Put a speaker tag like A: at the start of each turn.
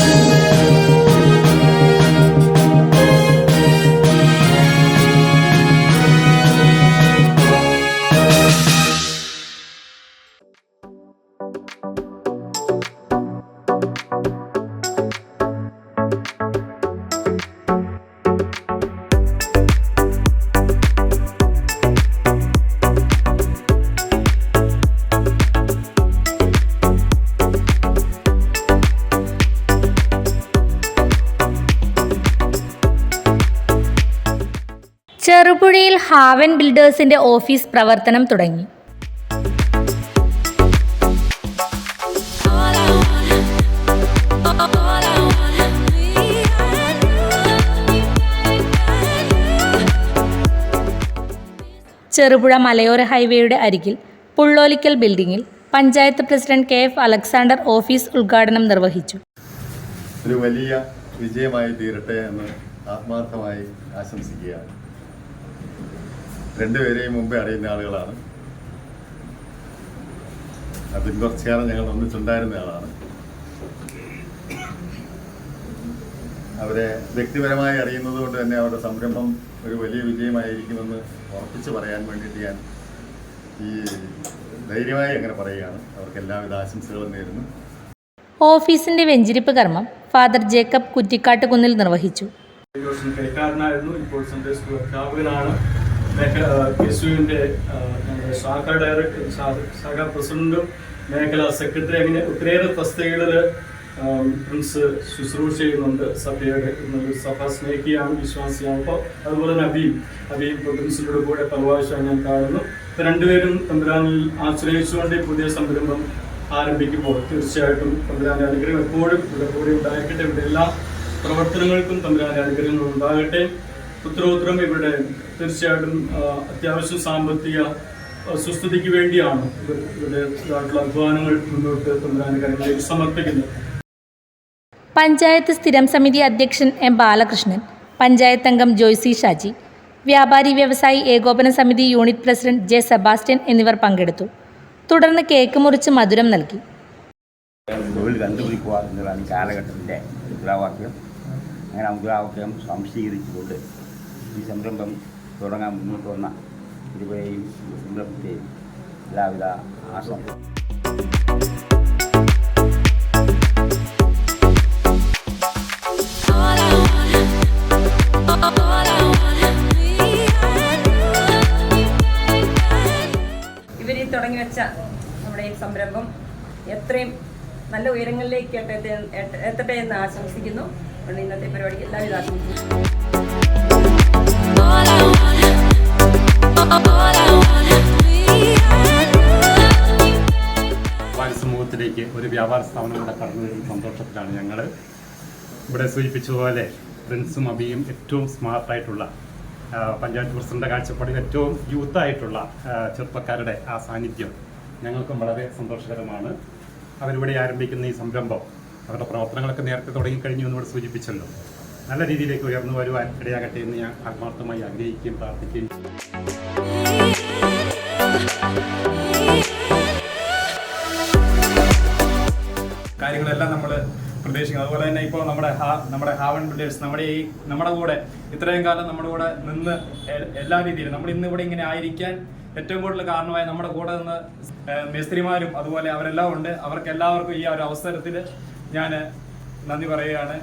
A: Thank you. ചെറുപുഴയിൽ Haven ബിൽഡേഴ്സിന്റെ office പ്രവർത്തനം തുടങ്ങി. ചെറുപുഴ മലയോര ഹൈവേയുടെ അരികിൽ Pullolikkal ബിൽഡിംഗിൽ panchayat president K F Alexander office ഉദ്ഘാടനം നിർവഹിച്ചു.
B: ഒരു വലിയ വിജയമായി തീരട്ടെ എന്ന് ആത്മാർത്ഥമായി ആശംസിക്കുകയാണ്. രണ്ടുപേരെയും മുമ്പേ അറിയുന്ന ആളുകളാണ്. അതിന് തുടർച്ചയാണ് കാലം ഞങ്ങൾ ഒന്നിച്ചുണ്ടായിരുന്ന ആളാണ്. അവരെ വ്യക്തിപരമായി അറിയുന്നത് കൊണ്ട് തന്നെ അവരുടെ സംരംഭം ഒരു വലിയ വിജയമായിരിക്കുമെന്ന് ഉറപ്പിച്ച് പറയാൻ വേണ്ടിയിട്ട് ഞാൻ ഈ ധൈര്യമായി അങ്ങനെ പറയുകയാണ്. അവർക്ക് എല്ലാവിധ ആശംസകളും നേരുന്നു.
A: ഓഫീസിന്റെ വെഞ്ചിരിപ്പ് കർമ്മം ഫാദർ ജേക്കബ് കുറ്റിക്കാട്ടുകുന്നിൽ നിർവഹിച്ചു.
C: ഈ വർഷം കൈക്കാരനായിരുന്നു ഇപ്പോൾ സൺഡേ സ്കൂൾ അധ്യാപകനാണ്. നമ്മുടെ ശാഖ ഡയറക്ടർ ശാഖ പ്രസിഡന്റും മേഖലാ സെക്രട്ടറി അങ്ങനെ ഒത്തിരിയേറെ തസ്തികകളിൽ പ്രിൻസ് ശുശ്രൂഷ ചെയ്യുന്നുണ്ട് സഭയുടെ നല്ലൊരു സഭ സ്നേഹിയാണ് വിശ്വാസിയാണ്. അപ്പോൾ അതുപോലെ തന്നെ അബീം അബീം പ്രിൻസിലൂടെ കൂടെ പല ഞാൻ കാണുന്നു. ഇപ്പം രണ്ടുപേരും തമ്പുരാനിൽ ആശ്രയിച്ചുകൊണ്ട് പുതിയ സംരംഭം ആരംഭിക്കുമ്പോൾ തീർച്ചയായിട്ടും തമ്പുരാന്റെ അനുഗ്രഹം എപ്പോഴും ഇവിടെ കൂടെ ഉണ്ടായിരിക്കട്ടെ ഇവിടെ എല്ലാ പ്രവർത്തനങ്ങൾക്കും തമ്പുരാന്റെ അനുഗ്രഹങ്ങൾ ഉണ്ടാകട്ടെ. ഉത്തരോത്തരം ഇവരുടെ തീർച്ചയായിട്ടും അത്യാവശ്യ സാമ്പത്തിക സുസ്ഥിതിക്ക് വേണ്ടിയാണ് ഇവർ ഇവിടെ ഇതായിട്ടുള്ള അധ്വാനങ്ങൾ മുന്നോട്ട് തമ്പുരാന്റെ കാര്യങ്ങളിലേക്ക് സമർപ്പിക്കുന്നത്.
A: പഞ്ചായത്ത് സ്ഥിരം സമിതി അധ്യക്ഷൻ എം ബാലകൃഷ്ണൻ പഞ്ചായത്ത് അംഗം ജോയ്സി ഷാജി വ്യാപാരി വ്യവസായി ഏകോപന സമിതി യൂണിറ്റ് പ്രസിഡന്റ് ജെ സെബാസ്റ്റ്യൻ എന്നിവർ പങ്കെടുത്തു. തുടർന്ന് കേക്ക് മുറിച്ച് മധുരം നൽകി.
D: തൊഴിൽ കണ്ടുപിടിക്കുക എന്നതാണ് കാലഘട്ടത്തിന്റെ മുദ്രാവാക്യം അങ്ങനെ മുദ്രാവാക്യം സംശീകരിച്ചുകൊണ്ട് ഈ സംരംഭം തുടങ്ങാൻ മുന്നോട്ട് വന്ന ഇരുവരെയും സംരംഭത്തെയും എല്ലാവിധ ആശംസ
E: തുടങ്ങി വെച്ച നമ്മുടെ ഈ സംരംഭം എത്രയും നല്ല ഉയരങ്ങളിലേക്ക് എത്തട്ടെ എന്ന് ആശംസിക്കുന്നു. ഇന്നത്തെ പരിപാടിക്ക് എല്ലാവിധ ആശംസിക്കുന്നു
F: സമൂഹത്തിലേക്ക് ഒരു വ്യാപാര സ്ഥാപനം കടന്നു വരുന്ന സന്തോഷത്തിലാണ് ഞങ്ങൾ ഇവിടെ സൂചിപ്പിച്ചതുപോലെ പ്രിൻസും അബിയും ഏറ്റവും സ്മാർട്ടായിട്ടുള്ള പഞ്ചായത്ത് പ്രസിഡന്റ് കാഴ്ചപ്പാടിൽ ഏറ്റവും യൂത്തായിട്ടുള്ള ചെറുപ്പക്കാരുടെ ആ സാന്നിധ്യം ഞങ്ങൾക്കും വളരെ സന്തോഷകരമാണ്. അവരിവിടെ ആരംഭിക്കുന്ന ഈ സംരംഭം അവരുടെ പ്രവർത്തനങ്ങളൊക്കെ നേരത്തെ തുടങ്ങിക്കഴിഞ്ഞു എന്നിവിടെ സൂചിപ്പിച്ചല്ലോ. നല്ല രീതിയിലേക്ക് ഉയർന്നു വരുവാൻ ഇടയാകട്ടെ എന്ന് ഞാൻ ആത്മാർത്ഥമായി ആഗ്രഹിക്കുകയും പ്രാർത്ഥിക്കുകയും
G: കാര്യങ്ങളെല്ലാം നമ്മൾ പ്രതീക്ഷിക്കുന്നത് അതുപോലെ തന്നെ ഇപ്പോൾ നമ്മുടെ ഹാ- നമ്മുടെ ഹാവൺ ബിൽഡേഴ്സ് നമ്മുടെ ഈ നമ്മുടെ കൂടെ ഇത്രയും കാലം നമ്മുടെ കൂടെ നിന്ന് എല്ലാ രീതിയിലും നമ്മൾ ഇന്ന് ഇവിടെ ഇങ്ങനെ ആയിരിക്കാൻ ഏറ്റവും കൂടുതൽ കാരണമായി നമ്മുടെ കൂടെ നിന്ന് മേസ്ത്രിമാരും അതുപോലെ അവരെല്ലാം ഉണ്ട്. അവർക്ക് എല്ലാവർക്കും ഈ ഒരു അവസരത്തിൽ ഞാൻ നന്ദി പറയുകയാണ്.